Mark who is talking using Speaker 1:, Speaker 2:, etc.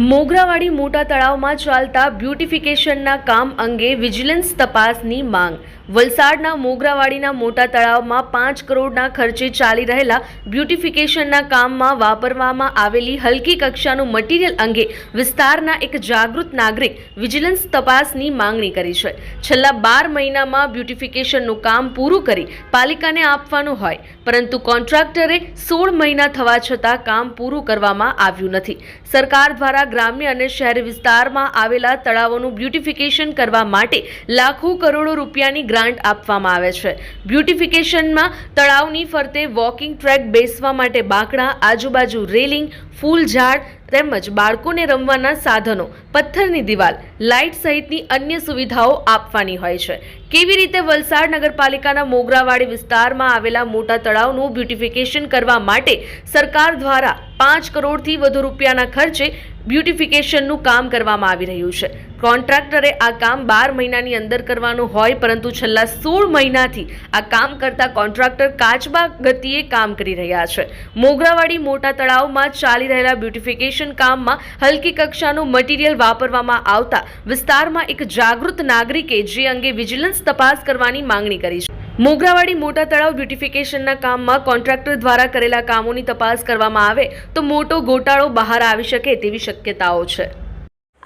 Speaker 1: મોગરાવાડી મોટા તળાવમાં ચાલતા બ્યુટિફિકેશનના કામ અંગે વિજિલન્સ તપાસની માંગ. વલસાડના મોગરાવાડીના મોટા તળાવમાં પાંચ કરોડના ખર્ચે ચાલી રહેલા બ્યુટિફિકેશનના કામમાં વાપરવામાં આવેલી હલકી કક્ષાનું મટીરિયલ અંગે વિસ્તારના એક જાગૃત નાગરિક વિજિલન્સ તપાસની માંગણી કરી છે. છેલ્લા બાર મહિનામાં બ્યુટિફિકેશનનું કામ પૂરું કરી પાલિકાને આપવાનું હોય, પરંતુ કોન્ટ્રાક્ટરે સોળ મહિના થવા છતાં કામ પૂરું કરવામાં આવ્યું નથી. સરકાર દ્વારા ગ્રામ્ય અને શહેરી વિસ્તારમાં આવેલા તળાવોનું બ્યુટિફિકેશન કરવા માટે લાખો કરોડો રૂપિયાની ગ્રાન્ટ આપવામાં આવે છે. બ્યુટિફિકેશનમાં તળાવની ફરતે વોકિંગ ટ્રેક બેસવા માટે બાંકડા, આજુબાજુ રેલિંગ, ફૂલ ઝાડ તેમજ બાળકોને રમવાના સાધનો, પથ્થરની દિવાલ, લાઇટ સહિતની અન્ય સુવિધાઓ આપવાની હોય છે. કેવી રીતે વલસાડ નગરપાલિકાના મોગરાવાડી વિસ્તારમાં આવેલા મોટા તળાવનું બ્યુટિફિકેશન કરવા માટે સરકાર દ્વારા પાંચ કરોડથી વધુ રૂપિયાના ખર્ચે બ્યુટિફિકેશનનું કામ કરવામાં આવી રહ્યું છે? કોન્ટ્રાક્ટરે આ કામ બાર મહિનાની અંદર કરવાનું હોય, પરંતુ છેલ્લા સોળ મહિનાથી આ કામ કરતા કોન્ટ્રાક્ટર કાચબા ગતિએ કામ કરી રહ્યા છે. મોગરાવાડી મોટા તળાવમાં ચાલી રહેલા બ્યુટિફિકેશન કામમાં હલકી કક્ષાનું મટીરિયલ વાપરવામાં આવતા વિસ્તારમાં એક જાગૃત નાગરિકે જે અંગે વિજિલન્સ તપાસ કરવાની માંગણી કરી છે. મોગરાવાડી મોટા તળાવ બ્યુટિફિકેશનના કામમાં કોન્ટ્રાક્ટર દ્વારા કરેલા કામોની તપાસ કરવામાં આવે તો મોટો ગોટાળો બહાર આવી શકે તેવી શક્યતાઓ છે.